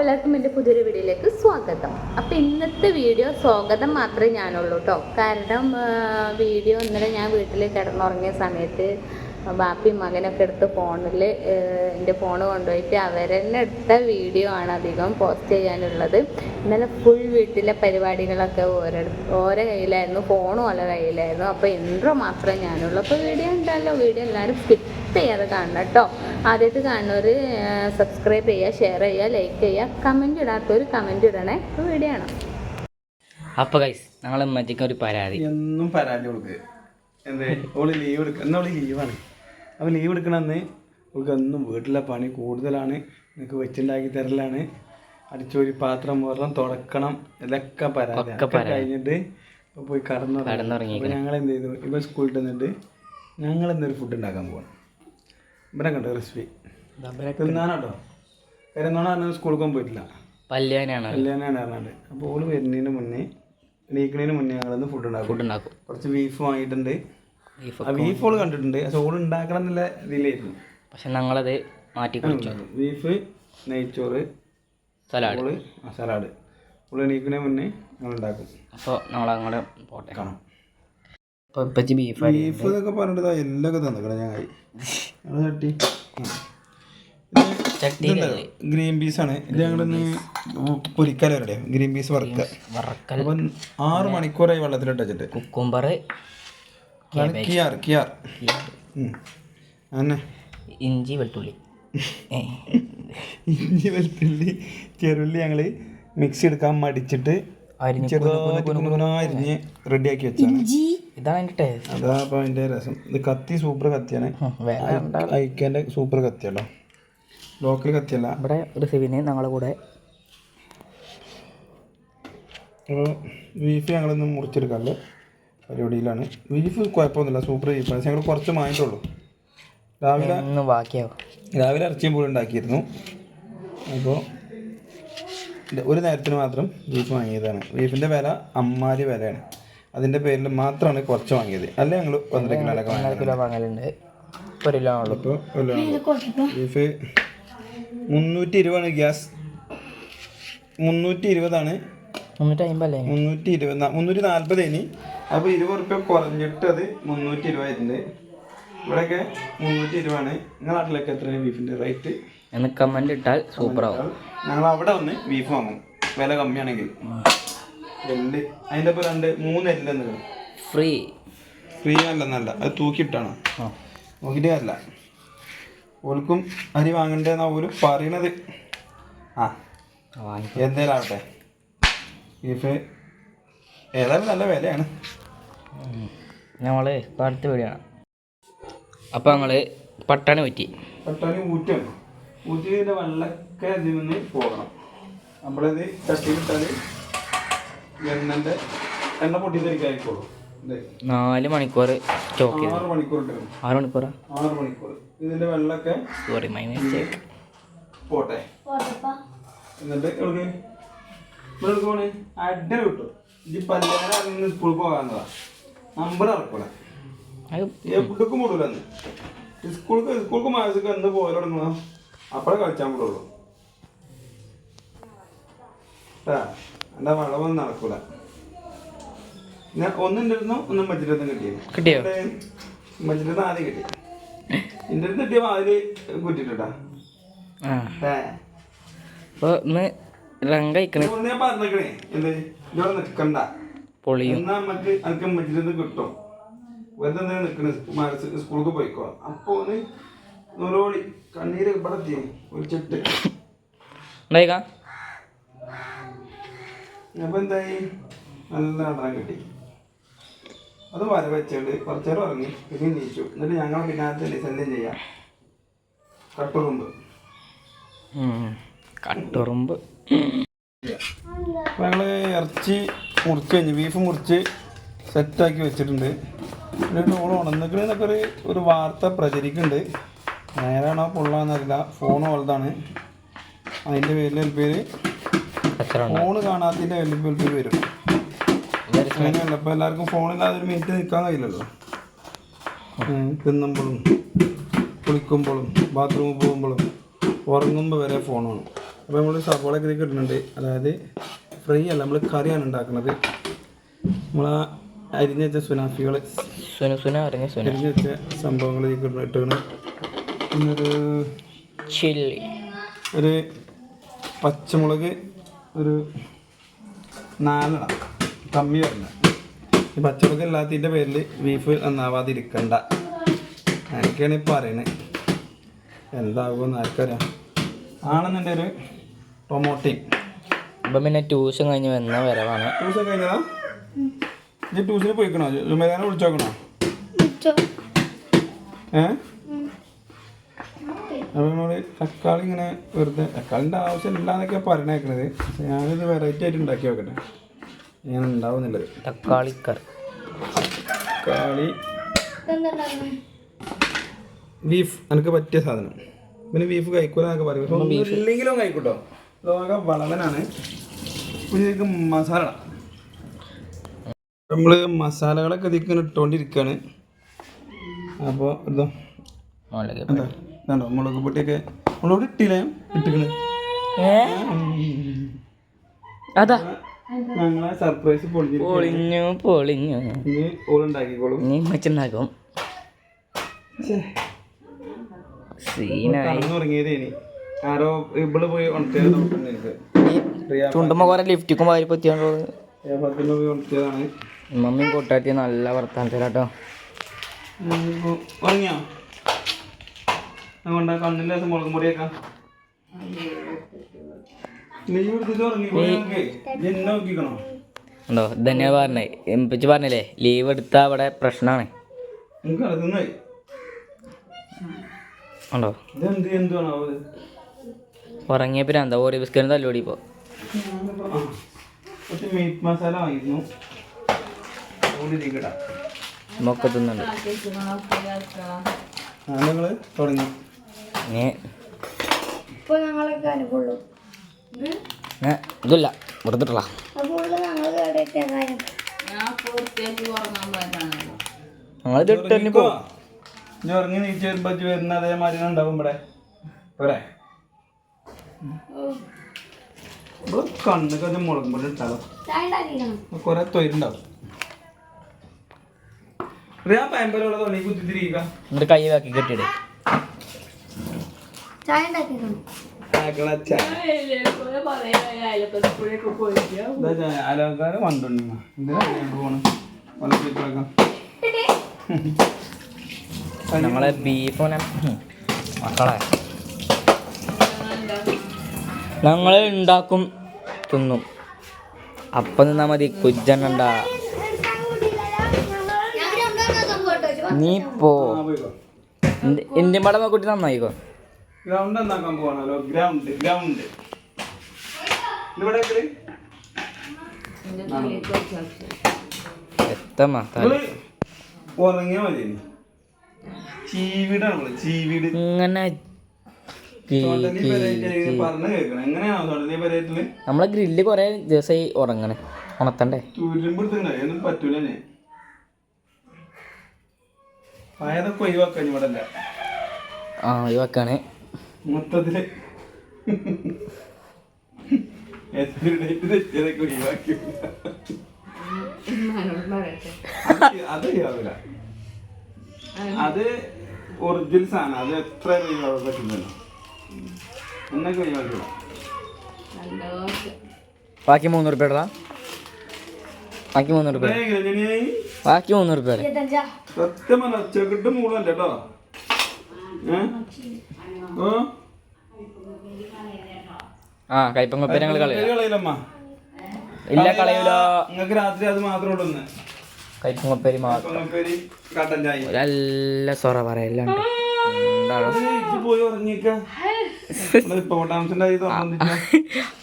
അപ്പോൾ എല്ലാവർക്കും എന്റെ പുതിയൊരു വീഡിയോയിലേക്ക് സ്വാഗതം. അപ്പോൾ ഇന്നത്തെ വീഡിയോ സ്വാഗതം മാത്രമേ ഞാനുള്ളൂ കേട്ടോ കാരണം വീഡിയോ ഇന്നലെ ഞാൻ വീട്ടിൽ കിടന്നുറങ്ങിയ സമയത്ത് ബാപ്പി മകനൊക്കെ എടുത്ത് ഫോണിൽ എന്റെ ഫോൺ കൊണ്ടുപോയിട്ട് അവരെന്നെ എടുത്ത വീഡിയോ ആണ് അധികം പോസ്റ്റ് ചെയ്യാനുള്ളത്. ഇന്നലെ ഫുൾ വീട്ടിലെ പരിപാടികളൊക്കെ ഓരോ ഓരോ കയ്യിലായിരുന്നു ഫോണും ഓരോ കയ്യിലായിരുന്നു. അപ്പോൾ ഇൻട്രോ മാത്രമേ ഞാനുള്ളൂ. അപ്പോൾ വീഡിയോ ഉണ്ടല്ലോ. വീഡിയോ എല്ലാവരും സ്കിപ്പ് ചെയ്യാതെ കാണണം കേട്ടോ ആദ്യമായിട്ട് കാണുന്നവർ സബ്സ്ക്രൈബ് ചെയ്യുക ഷെയർ ചെയ്യുക ലൈക്ക് ചെയ്യുക കമന്റ് ഒരു കമന്റ് ഇടണേ. വീഡിയോ ആണ് അപ്പൊ ഗൈസ് ഞങ്ങളെ മജിക്ക് ഒരു പരാതി. എന്നും പരാതി കൊടുക്കുക എന്തേ? ഓൾ ലീവ് എടുക്കുക എന്നാ ഓൾ ലീവാണ് അപ്പോൾ ലീവ് എടുക്കണമെന്ന് ഓൾക്ക് എന്നും വീട്ടിലെ പണി കൂടുതലാണ്. നിങ്ങൾക്ക് വെച്ചുണ്ടാക്കി തരലാണ്. അടിച്ചൊരു പാത്രം മുറണം തുടക്കണം. ഇതൊക്കെ പരാതി. കഴിഞ്ഞിട്ട് പോയി കടന്നു കടന്നുറങ്ങിയിരിക്കുന്നു. അപ്പോൾ ഞങ്ങൾ എന്ത് ചെയ്തു? ഇപ്പോൾ സ്കൂളിൽ നിന്നിട്ട് ഞങ്ങൾ എന്തൊരു ഫുഡ് ഉണ്ടാക്കാൻ പോകണം ഇവിടെ കണ്ടോ റെസിപ്പി തിന്നാനോ കാര്യം എന്നാണ് സ്കൂളിൽ പോകാൻ പോയിട്ടില്ല. പല്യാനാണ്. കല്യാണമാണ് പറഞ്ഞത് അപ്പോൾ ഓൾ വരുന്നതിന് മുന്നേ എണീക്കണതിന് മുന്നേ ഞങ്ങളൊന്ന് ഫുഡ് ഉണ്ടാക്കും. ഫുഡ് ഉണ്ടാക്കും. കുറച്ച് ബീഫ് വാങ്ങിയിട്ടുണ്ട്. ബീഫ് ആ ബീഫ് ഓൾ കണ്ടിട്ടുണ്ട്. പക്ഷെ ഓൾ ഉണ്ടാക്കണം എന്നുള്ള ഇതിലായിരുന്നു. പക്ഷെ ഞങ്ങളത് മാറ്റി ബീഫ് നെയ്ച്ചോറ് സലാഡ്. സലാഡ്. ഓൾ എണീക്കണതിന് മുന്നേ ഞങ്ങൾ ഉണ്ടാക്കും. അപ്പോൾ നമ്മൾ അങ്ങോട്ട് പോട്ടെ. കാണാം. ഇപ്പച്ചി ബീഫ് ബീഫ് എന്നൊക്കെ പറഞ്ഞിട്ട് എല്ലൊക്കെ തന്നിക്കണം ഞങ്ങൾ ചട്ടി. ഗ്രീൻ പീസ് ആണ്. ഇത് ഞങ്ങളൊന്ന് പൊരിക്കാൻ വരട്ടെ. ഗ്രീൻ പീസ് വറുക്കുക വറക്കൽ. അപ്പം ആറ് മണിക്കൂറായി വെള്ളത്തിലിട്ട് വെച്ചിട്ട്. കുക്കുംബർ കിയാർ കിയാർ. ഉം. ഇഞ്ചി വെളുത്തുള്ളി. ഇഞ്ചി വെളുത്തുള്ളി ചെറുള്ളി ഞങ്ങൾ മിക്സി എടുക്കാൻ മടിച്ചിട്ട് അരിഞ്ഞ് ചെറുതായിട്ട് അരിഞ്ഞ് റെഡിയാക്കി വെച്ചാണ് ഇതാണ് അതിന്റെ ടേസ്റ്റ് അതാ അപ്പൊ അതിന്റെ രസം. ഇത് കത്തി സൂപ്പർ കത്തിയാണ്. അയക്കേന്റെ സൂപ്പർ കത്തിയല്ലോ ലോക്കൽ കത്തിയല്ല. ഇവിടെ റിസീവിന് ഞങ്ങളുടെ കൂടെ. അപ്പോൾ ബീഫ് ഞങ്ങളൊന്ന് മുറിച്ചെടുക്കാറുണ്ട് പരിപാടിയിലാണ്. ബീഫ് കുഴപ്പമൊന്നുമില്ല സൂപ്പർ ബീഫ് ഞങ്ങൾ കുറച്ച് വാങ്ങിയിട്ടുള്ളൂ. രാവിലെ ബാക്കിയാവും. രാവിലെ ഇറച്ചിയും പോലും ഉണ്ടാക്കിയിരുന്നു. അപ്പോൾ ഒരു നേരത്തിന് മാത്രം ബീഫ് വാങ്ങിയതാണ്. ബീഫിന്റെ വില അമ്മാരി വിലയാണ്. അതിന്റെ പേരിൽ മാത്രമാണ് കുറച്ച് വാങ്ങിയത്. അല്ല ഞങ്ങൾ ഒന്നര കിലോ ഒന്നര കിലോ വാങ്ങലുണ്ട്. ഒരു കിലോ ഉള്ളൂ അപ്പോൾ ബീഫ് മുന്നൂറ്റി ഇരുപതാണ് ഗ്യാസ് മുന്നൂറ്റി ഇരുപതാണ് മുന്നൂറ്റി അമ്പല്ലേ മുന്നൂറ്റി ഇരുപത് മുന്നൂറ്റി നാൽപ്പത് ഇനി അപ്പോൾ ഇരുപത് റുപ്യ കുറഞ്ഞിട്ട് അത് മുന്നൂറ്റി ഇരുപതായിട്ടുണ്ട് ഇവിടെയൊക്കെ മുന്നൂറ്റി ഇരുപതാണ് നിങ്ങളുടെ നാട്ടിലൊക്കെ എത്രയാണ് ബീഫിന്റെ റേറ്റ്? എന്ന് കമന്റ് ഇട്ടാൽ സൂപ്പർ ആവും. ഞങ്ങൾ അവിടെ വന്ന് ബീഫ് വാങ്ങും. വില കമ്മിയാണെങ്കിൽ. എല്ല് അതിന്റെ ഒപ്പം രണ്ട് മൂന്ന് എല്ല് എന്ന് ഫ്രീ ഫ്രീ അല്ലെന്നല്ല അത് തൂക്കിയിട്ടാണ്. നോക്കിയിട്ട് അല്ല ഓൽക്കും അരി വാങ്ങണ്ടെന്നാ പോലും പറയണത്. ആ. എന്തേലും ആവട്ടെ ബീഫ് ഏതായാലും നല്ല വിലയാണ്. ഞങ്ങൾ പാടത്ത് അടുത്ത അപ്പൊ അപ്പോൾ ഞങ്ങൾ പട്ടാണി പറ്റി പട്ടാണി ഊറ്റാണ് ഊറ്റിയതിന്റെ വെള്ളമൊക്കെ ഇതിൽ നിന്ന് പോകണം. നമ്മളിത് ചട്ടിയിലിട്ടാൽ എണ്ണന്റെ എണ്ണ പൊട്ടിത്തെറിക്കായിക്കോളൂ. നാല് മണിക്കൂർ സ്റ്റോക്ക് ആറ് മണിക്കൂർ ആറ് മണിക്കൂർ ആറ് മണിക്കൂർ ഇതിന്റെ വെള്ളമൊക്കെ സോറി മൈ മിസ്റ്റേക്ക് പോട്ടെ. എന്നിട്ട് എവിടെ പോണ്. കിട്ടും. ഈ സ്കൂളിൽ പോകാന്നതാ നമ്പർ ഇറക്കൂല. എവിടേക്കും വിടൂല അന്ന് സ്കൂൾക്ക് സ്കൂൾക്ക് മാസക്ക് എന്ന് പോയാൽ തുടങ്ങുക അപ്പോഴേ കളിച്ചാൻ വിടുള്ളൂ. ആ. എന്റെ വളവൊന്നും നടക്കൂല. ഞാൻ ഒന്നും ഇരുന്നു ഒന്നും മജ്ജിരത്തും കിട്ടിയത് കിട്ടിയോ? മജ്ജിരത്ത് ആദ്യം കിട്ടി. എന്റെ അടുത്ത് കിട്ടിയ വാതിൽ കുറ്റിട്ടാ അപ്പോൾ ഇന്ന് ഞാൻ പറഞ്ഞേക്കണേ. എന്ത്? ഇവിടെ നിൽക്കണ്ട പൊളിയും. എന്നാ നമുക്ക് അനക്ക് മജ്ജിരത്ത് കിട്ടും. വെറുതെ പോയിക്കോ. അപ്പൊ ഒന്ന് നൂറോടി കണ്ണീര് ഇവിടെ ഒരു ചെട്ട്. ഉണ്ടായിക്കാ അപ്പൊ എന്തായി? നല്ല അടം കിട്ടി. അത് വര വെച്ചോണ്ട്. കുറച്ചേരം ഇറങ്ങി പിന്നെ നീച്ചു എന്നിട്ട് ഞങ്ങൾ പിന്നാലത്തെ ഡിസൈൻ ചെയ്യാം. കട്ടുറുമ്പ്. കട്ടുറുമ്പ്. അപ്പോൾ ഞങ്ങൾ ഇറച്ചി മുറിച്ച് കഴിഞ്ഞ് ബീഫ് മുറിച്ച് സെറ്റാക്കി വെച്ചിട്ടുണ്ട്. എന്നിട്ട് ഓൾ ഉണന്നിക്കണെന്നൊക്കെ ഒരു ഒരു വാർത്ത പ്രചരിക്കുന്നുണ്ട്. നേരാണോ പൊള്ളാന്നറിയില്ല. ഫോൺ വലുതാണ്. അതിന്റെ പേരിൽ പേര് കാണാത്തതിന്റെ വലിയ പേര് വരും. അങ്ങനെയല്ല ഇപ്പോൾ എല്ലാവർക്കും ഫോണില്ലാതെ ഒരു മിനിറ്റ് നിൽക്കാൻ കഴിയില്ലല്ലോ. തിന്നുമ്പോഴും കുളിക്കുമ്പോഴും ബാത്റൂമിൽ പോകുമ്പോഴും ഉറങ്ങുമ്പോൾ വരെ ഫോൺ വേണം. അപ്പോൾ നമ്മൾ സവാള ഇതിലേക്ക് ഇടുന്നുണ്ട്. അതായത് ഫ്രൈ അല്ല നമ്മൾ കറിയാണ് ഉണ്ടാക്കുന്നത്. നമ്മൾ അരിഞ്ഞ വെച്ച സുനാഫികൾ അരിഞ്ഞ് വെച്ച സംഭവങ്ങൾ ഇട്ടാണ്. പിന്നൊരു ചില്ലി ഒരു പച്ചമുളക് ഒരു നാലെണ്ണം. കമ്മി വരണ. ഈ പച്ചമുളക് ഇല്ലാത്തതിന്റെ പേരിൽ ബീഫ് നന്നാവാതിരിക്കണ്ട. എനിക്കാണ് ഇപ്പോൾ അറിയണത് എന്താകുമോ എന്താകുമെന്ന് ആർക്കറിയാം. ആണെന്നുണ്ടെ ഒരു ടൊമോട്ടയും ഇപ്പം പിന്നെ ട്യൂഷൻ കഴിഞ്ഞ് വന്ന വരവാണ്. ട്യൂഷൻ കഴിഞ്ഞതാ? ഇനി ട്യൂഷന് പോയിക്കണോ? ജുമേദാനെ വിളിച്ചോക്കണോ? ഏ? അപ്പോൾ നമ്മൾ തക്കാളി ഇങ്ങനെ വെറുതെ തക്കാളിന്റെ ആവശ്യം ഇല്ലാന്നൊക്കെയാണ് പറഞ്ഞേക്കണത് പക്ഷെ ഞാനിത് വെറൈറ്റി ആയിട്ട് ഉണ്ടാക്കി നോക്കട്ടെ. ഞാൻ ഉണ്ടാവുന്നില്ല തക്കാളി. കറി തക്കാളി ബീഫ്. എനിക്ക് പറ്റിയ സാധനം. പിന്നെ ബീഫ് കഴിക്കൂല എന്നൊക്കെ പറയും. പക്ഷെ ഇല്ലെങ്കിലും കഴിക്കൂട്ടോ. ലോക വളവനാണ്. പിന്നെ ഇതിലേക്ക് മസാല നമ്മൾ മസാലകളൊക്കെ ഇതിലേക്ക് ഇട്ടുകൊണ്ടിരിക്കുകയാണ് അപ്പോൾ ഇതോ മുളക് ഇതാണോ മുളക് പൊട്ടിയൊക്കെ മുളക് ഇട്ടില്ലേ? ഇട്ടിക്കണ്. അതാ. ഞങ്ങളെ സർപ്രൈസ് പൊളിഞ്ഞു പൊളിഞ്ഞു. ഇനി ഓളുണ്ടാക്കിക്കോളും നീ മച്ചുണ്ടാക്കും ഇനി. ആരോ ഇവൾ പോയി ചുണ്ടുമ്പോ കുറെ ലിഫ്റ്റിക്കും വാരി നല്ല വർത്താനത്തിലാട്ടോ. ഉറങ്ങിയോ? അതുകൊണ്ട് കണ്ണിന്റെ ദിവസം മുളകും പൊടിയേക്കാം. ലീവ് എടുത്തിട്ട് ഉറങ്ങി നോക്കിക്കണോ? ഉണ്ടോ? പറഞ്ഞേ. എംപിച്ച് പറഞ്ഞില്ലേ? ലീവ് എടുത്താ അവിടെ പ്രശ്നമാണ് ഉണ്ടോ? ഉറങ്ങിയ പിന്നെ എന്താ ഓരോ ബിസ്കറ്റ് തല്ലോടി ഇപ്പോൾ മീറ്റ് മസാല വാങ്ങിയിരുന്നു മൊക്കെ തിന്നുണ്ട് തുടങ്ങി. ഇനി ഞാൻ ഇതില്ല വെറുതെ ഇട്ടളാ ഞങ്ങൾ ഇത് ഇട്ട് തന്നെ ഉറങ്ങിക്കോ. ഇജ്ജ് ഉറങ്ങി നീച്ച് വരുമ്പോ ഇജ്ജ് വരുന്ന അതേമാതിരി ഉണ്ടാവും ഇവിടെ. പോരെ. ഇവിടെ കണ്ണൊക്കെ അത് മുളകും പൊടി ഇട്ടാലോ? കൊറേ തൊയിലുണ്ടാവും ആ പയമ്പലുള്ള തൊള്ളി കുത്തിത്തിരിക്കുക എന്നിട്ട് കൈ ബാക്കി കെട്ടിയിട്. വള്ളത്തേക്കാം നമ്മളെ ബീഫ് മക്കളെ ഞങ്ങൾ ഉണ്ടാക്കും തിന്നും അപ്പം നിന്നാ മതി കുജ്ജണ്ണണ്ട നീ പോ ഇന്ത്യൻ പടം കുട്ടി നന്നായിക്കോ ഗ്രൗണ്ട് എന്നാക്കാൻ പോവാണല്ലോ ഗ്രൗണ്ട് ഗ്രൗണ്ട് ഇവിടെ എത്തമ്മ നിങ്ങൾ ഉറങ്ങിയാ മതി ഇനി. ചീവീടാണ് നമ്മൾ ചീവീട്. ഇങ്ങനെ ഗ്രില്ല് കൊറേ ദിവസമായി ഉറങ്ങണ. ഉണത്തണ്ടേ പറ്റൂല ആ ഒഴിവാക്കാണ്. മൊത്തത്തിൽ. ഒഴിവാക്കി. അത് അത് ഒഴിവാക്കില്ല അത് ഒറിജിനൽ സാധനം. അത് എത്ര ഒഴിവാക്കാൻ പറ്റുന്നല്ലോ എന്നൊക്കെ ഒഴിവാക്കില്ല ബാക്കി മൂന്ന് റുപ്യ ബാക്കി മൂന്ന് റുപ്യ ബാക്കി മൂന്ന് റുപ്യ സത്യം പറഞ്ഞ ചെകിട്ട് മൂളല്ലേട്ടോ ഏ? ആ? കൈപ്പങ്ങപ്പേര് ഞങ്ങൾ കളയില്ലമ്മ ഇല്ല കളയൂല. നിങ്ങൾക്ക് രാത്രി അത് മാത്രമേ ഉള്ളൂ മാത്രം. ചായ. നല്ല സൊറ പറയല്ലാണ്ട്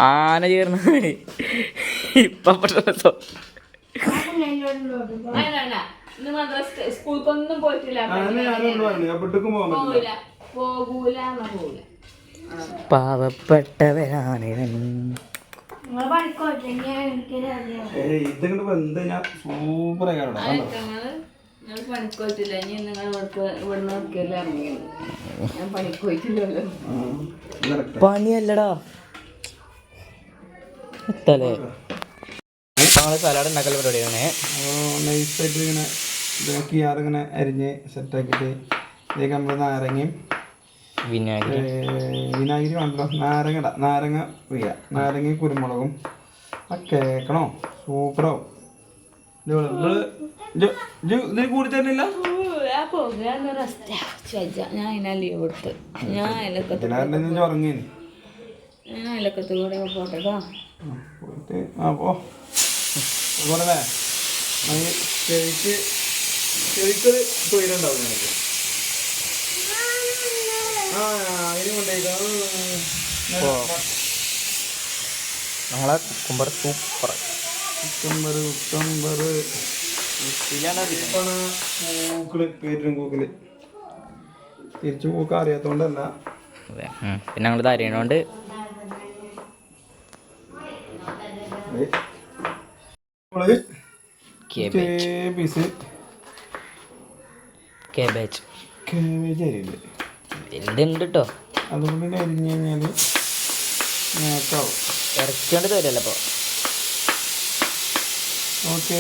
ആന ചേർന്ന ഇപ്പൊ സ്കൂൾക്കൊന്നും പോയിട്ടില്ല. പോകൂല ഇതിങ്ങോട്ട് ഞാൻ സൂപ്പർ? ഞാൻ ഇനി നിങ്ങൾ ഇവിടുന്ന് ഇറങ്ങിയത് ഞാൻ. പണിയല്ലടാ. ഇത്തല്ലേ നമ്മൾ സലാഡ് ഉണ്ടാക്കൽ പരിപാടിയാണ്. നൈസായിട്ട് ഇങ്ങനെ ഇതാക്കി അതിങ്ങനെ അരിഞ്ഞ് സെറ്റാക്കിയിട്ട് ഇതിലേക്ക് നമ്മൾ നാരങ്ങയും വിനാഗിരി വിനാഗിരി വേണ്ടല്ലോ നാരങ്ങ ഇടാം നാരങ്ങ പിഴിയാ നാരങ്ങയും കുരുമുളകും. ആ കേക്കണോ? സൂപ്പറോ? ഇതിന് കൂടി തരുന്നില്ല? ഞാൻ അതിനാ ലീവ് എടുത്ത്. ഞാൻ അയലക്കത്ത് ഞാൻ അയലക്കത്ത് കൂടെ പോയിട്ട് ആ പോ. ഞാൻ ചെവിക്ക് ചെവിക്കൊരു തൊഴിലുണ്ടാവും ഞങ്ങൾക്ക് ഞങ്ങളെ കുക്കുംബർ സൂപ്പർ. കുക്കുംബർ കുക്കുംബർ ഇപ്പാണ് പൂക്കൾ പേരും കൂക്കൽ തിരിച്ചു പൂക്ക അറിയാത്തോണ്ടല്ല. അതെ. പിന്നെ ഞങ്ങൾ തരയണോണ്ട് നമ്മൾ കേബേജ്. കേബേജ്. കേബേജ്. അരിയുണ്ട് വലുതുണ്ട് കേട്ടോ അതുകൊണ്ട് തന്നെ കഴിഞ്ഞാൽ ഇറക്കേണ്ടത് നേക്കാവും ഇറച്ചി കൊണ്ട് അപ്പോൾ ഓക്കെ.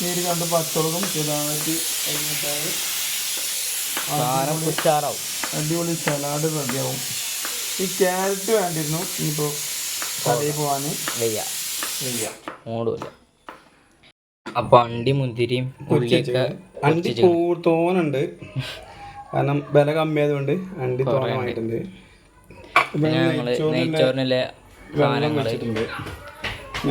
നീര് കണ്ട് പച്ചമുളകും ചെറുതായിട്ട് കഴിഞ്ഞിട്ടാണ് ഉച്ചാറാവും അടിപൊളി സലാഡ് റെഡിയാവും. ഈ ക്യാരറ്റ് വേണ്ടിയിരുന്നു. ഇനിയിപ്പോൾ കടയിൽ പോകാൻ വയ്യ. വയ്യ. മൂടില്ല. അപ്പൊ അണ്ടി മുന്തിരിയും ഉള്ളിയൊക്കെ അണ്ടി പൂ തോനുണ്ട് കാരണം വില കമ്മിയായതുകൊണ്ട് അണ്ടി തുറന്നിട്ടുണ്ട് ഇപ്പൊ നെയ്ച്ചോറിനിലെ വെള്ളം വെച്ചിട്ടുണ്ട്.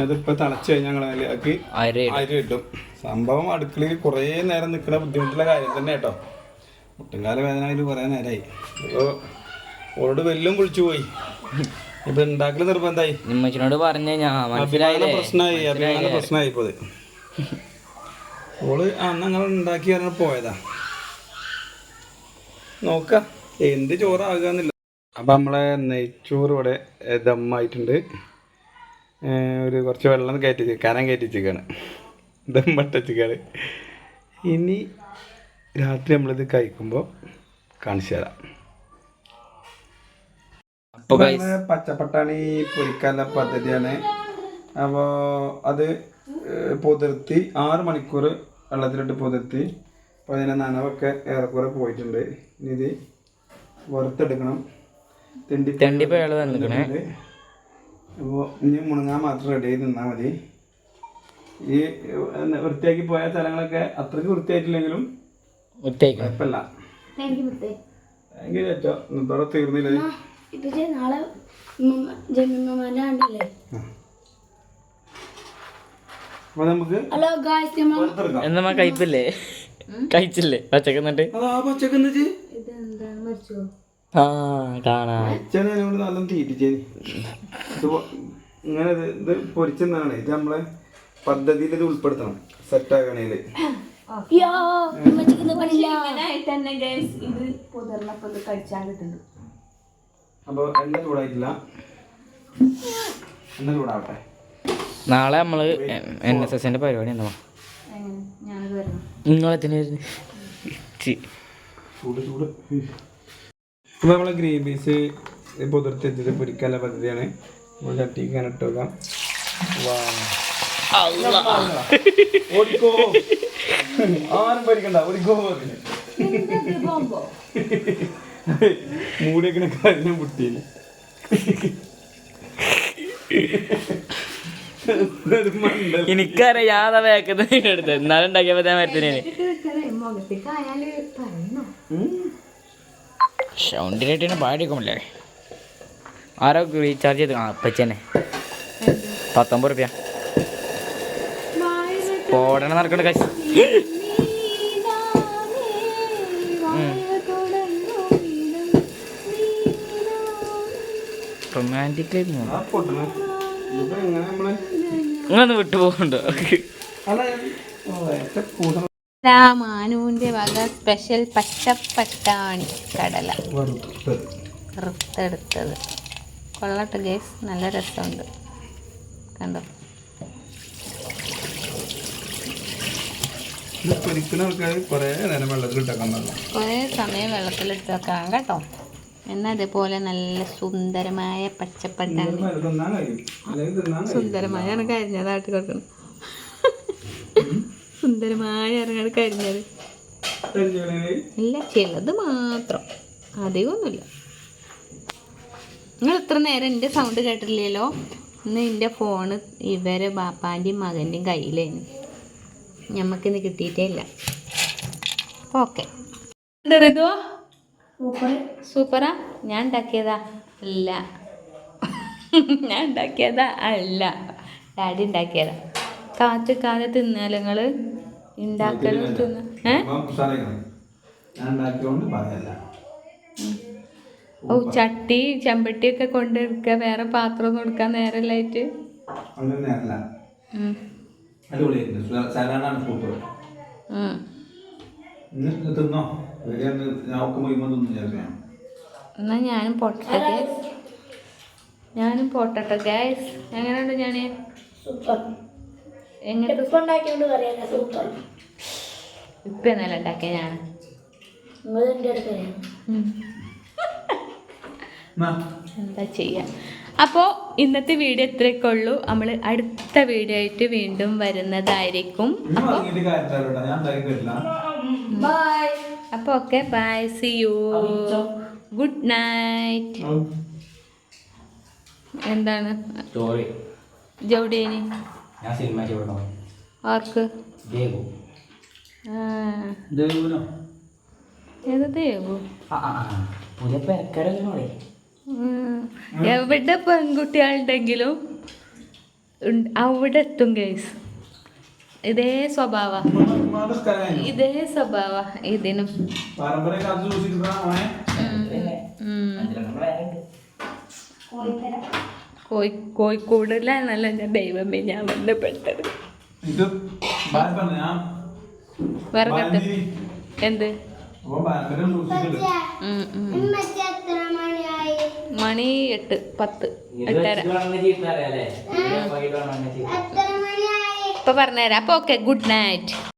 അതിപ്പോൾ തിളച്ച് കഴിഞ്ഞാൽ ഞങ്ങൾ അതിലേക്ക് അരി കിട്ടും സംഭവം അടുക്കളയിൽ കുറേ നേരം നിൽക്കുന്ന ബുദ്ധിമുട്ടുള്ള കാര്യം തന്നെ കേട്ടോ. മുട്ടുംകാല വേദന അതിൽ കുറേ നേരമായി ഓളോട് വെല്ലും കുളിച്ചു പോയി. ഇപ്പൊ ഉണ്ടാക്കൽ നിർബന്ധമായി നിമ്മച്ചിനോട് പറഞ്ഞു പ്രശ്നമായി അഭിമാന പ്രശ്നമായി ഇപ്പോൾ ഇത് ഓൾ അന്ന് അങ്ങനെ ഉണ്ടാക്കി പറഞ്ഞ പോയതാ. നോക്ക. എന്ത് ചോറാകുന്നില്ല. അപ്പം നമ്മളെ നെയ്ച്ചോറ് ഇവിടെ ദമ്മായിട്ടുണ്ട്. ഒരു കുറച്ച് വെള്ളം കയറ്റി കനം കയറ്റി വെച്ചിരിക്കുകയാണ് ദമ്മട്ടച്ചിക്കാണ് ഇനി രാത്രി നമ്മളിത് കഴിക്കുമ്പോൾ കാണിച്ചു തരാം. അപ്പൊ നമ്മൾ പച്ചപ്പട്ടാണി പൊരിക്കാനുള്ള പദ്ധതിയാണ്. അപ്പോൾ അത് പുതിർത്തി ആറ് മണിക്കൂർ വെള്ളത്തിലിട്ട് പുതിർത്തി. അപ്പോൾ അതിന്റെ നനവൊക്കെ ഏറെക്കുറെ പോയിട്ടുണ്ട്. ഇനി ഇത് വറുത്തെടുക്കണം. തെണ്ടി തെണ്ടിപ്പോ അയാൾ വന്നിക്കണേ അപ്പോൾ ഇനി മുണങ്ങാൻ മാത്രം റെഡി ആയി നിന്നാൽ മതി. ഈ വൃത്തിയാക്കി പോയ സ്ഥലങ്ങളൊക്കെ അത്രയ്ക്ക് വൃത്തിയായിട്ടില്ലെങ്കിലും കുഴപ്പമില്ല. എങ്കിൽ തീർന്നില്ല നാളെ കണ്ടില്ലേ? അപ്പോൾ നമുക്ക് ഹലോ ഗായ്സ് കഴിച്ചില്ലേ? പച്ചക്ക് എന്നിട്ട് അതാ പച്ചക്ക് എന്നിട്ട് ആ കാണാ. നല്ല തീറ്റിച്ചേന് ഇങ്ങനെ ഇത് പൊരിച്ചെന്നാണ്. ഇത് നമ്മളെ പദ്ധതിയിൽ ഇത് ഉൾപ്പെടുത്തണം. സെറ്റ് ആകണേൽ അപ്പൊ എണ്ണ ചൂടായിട്ടില്ല. എണ്ണ ചൂടാവട്ടെ. നാളെ നമ്മൾ എൻ എസ് എസിന്റെ പരിപാടി ഉണ്ടോ? അപ്പോൾ നമ്മളെ ഗ്രീൻ പീസ് പുതിർത്തി വെച്ചിട്ട് പൊരിക്കാനുള്ള പദ്ധതിയാണ്. നമ്മൾ ചട്ടിക്ക് ഇട്ട് വെക്കാം. ഓടിക്കോ. ആരും പരിക്കണ്ട ഓടിക്കോ. മൂടിയൊക്കെ കാര്യം മുട്ടിയില്ല. എനിക്കറിയാം ഞാൻ വേക്കുന്നത് എടുത്തത്. എന്നാലും ഉണ്ടാക്കിയപ്പോ ഞാൻ പറയണോ? സൗണ്ടിനായിട്ട് പാടിക്കുമല്ലേ ആരോ റീചാർജ് ചെയ്ത് ആ പച്ചനെ പത്തൊമ്പത് റുപ്യ. പോടണ നടക്കണ്ട കാശ് റൊമാന്റിക് ആ പൊട്ടണ വിട്ടുപോകണ്ട നിങ്ങളൊന്ന് മാനുവിന്റെ വക സ്പെഷ്യൽ പച്ചപ്പട്ടാണി കടല. വറുത്തെടുത്തത്. കൊള്ളട്ടെ ഗേസ് നല്ല രസമുണ്ട്. കണ്ടോ? ഇത് പൊരിക്കുന്ന കുറേ നേരം വെള്ളത്തിൽ ഇട്ടേക്കാൻ കുറേ സമയം വെള്ളത്തിലിട്ട് വെക്കാം കേട്ടോ. എന്നാൽ അതേപോലെ നല്ല സുന്ദരമായ പച്ചപ്പട്ടാണ് സുന്ദരമായ കഴിയും. സുന്ദരമായാണ് കരിഞ്ഞതായിട്ട് കൊടുക്കണം. സുന്ദരമായ ഇറങ്ങാണ് കരിഞ്ഞത്. ഇല്ല ചിലത് മാത്രം. അധികമൊന്നുമില്ല. നിങ്ങൾ ഇത്ര നേരം എന്റെ സൗണ്ട് കേട്ടില്ലല്ലോ ഇന്ന് എന്റെ ഫോണ് ഇവരെ ബാപ്പാന്റെയും മകന്റെയും കയ്യിലായിരുന്നു ഞമ്മക്കിന്ന് കിട്ടിയിട്ടേ ഇല്ല. ഓക്കെ. സൂപ്പറാ. ഞാൻ ഉണ്ടാക്കിയതാ. അല്ല. ഞാൻ ഉണ്ടാക്കിയതാ. അല്ല. ഡാഡി ഉണ്ടാക്കിയതാ. കാറ്റ് കാല തിന്നാലും നിങ്ങൾ? ഉണ്ടാക്കലും തിന്ന ഓ ചട്ടി ചെമ്പട്ടിയൊക്കെ കൊണ്ടെടുക്ക വേറെ പാത്രം ഒന്നും എടുക്കാൻ നേരല്ലായിട്ട് അടിപൊളിയായിരുന്നു സാധാരണ സൂപ്പർ. തിന്നോ? എന്നാ ഞാനും പൊട്ടട്ടെ ഗ്യാസ് ഞാനും പൊട്ടട്ടെ ഗ്യാസ് എങ്ങനെയുണ്ട് ഞാൻ സൂപ്പർ. എങ്ങനത്തെ ഇപ്പം എന്നല്ല ഉണ്ടാക്കിയ ഞാൻ എന്താ ചെയ്യാ? അപ്പോൾ ഇന്നത്തെ വീഡിയോ ഇത്രയൊക്കെ ഉള്ളൂ. നമ്മൾ അടുത്ത വീഡിയോ ആയിട്ട് വീണ്ടും വരുന്നതായിരിക്കും. അപ്പോൾ ബൈ അപ്പോൾ okay bye see you good night എന്താണ്? ജൗഡേനി സിനിമ ആർക്ക്? ദേവു. ഏത്. എവിടെ പെൺകുട്ടികളുണ്ടെങ്കിലും അവിടെ എത്തും കേസ് ഇതേ സ്വഭാവ. ഇതേ സ്വഭാവ ഇതിനും. കോഴിക്കോടിലാണല്ലോ ഞാൻ ദൈവമേ ഞാൻ ബന്ധപ്പെട്ടത്. എന്ത്. മണി എട്ട് പത്ത് എട്ടര. ഇപ്പൊ പറഞ്ഞുതരാം. അപ്പോൾ ഓക്കെ ഗുഡ് നൈറ്റ്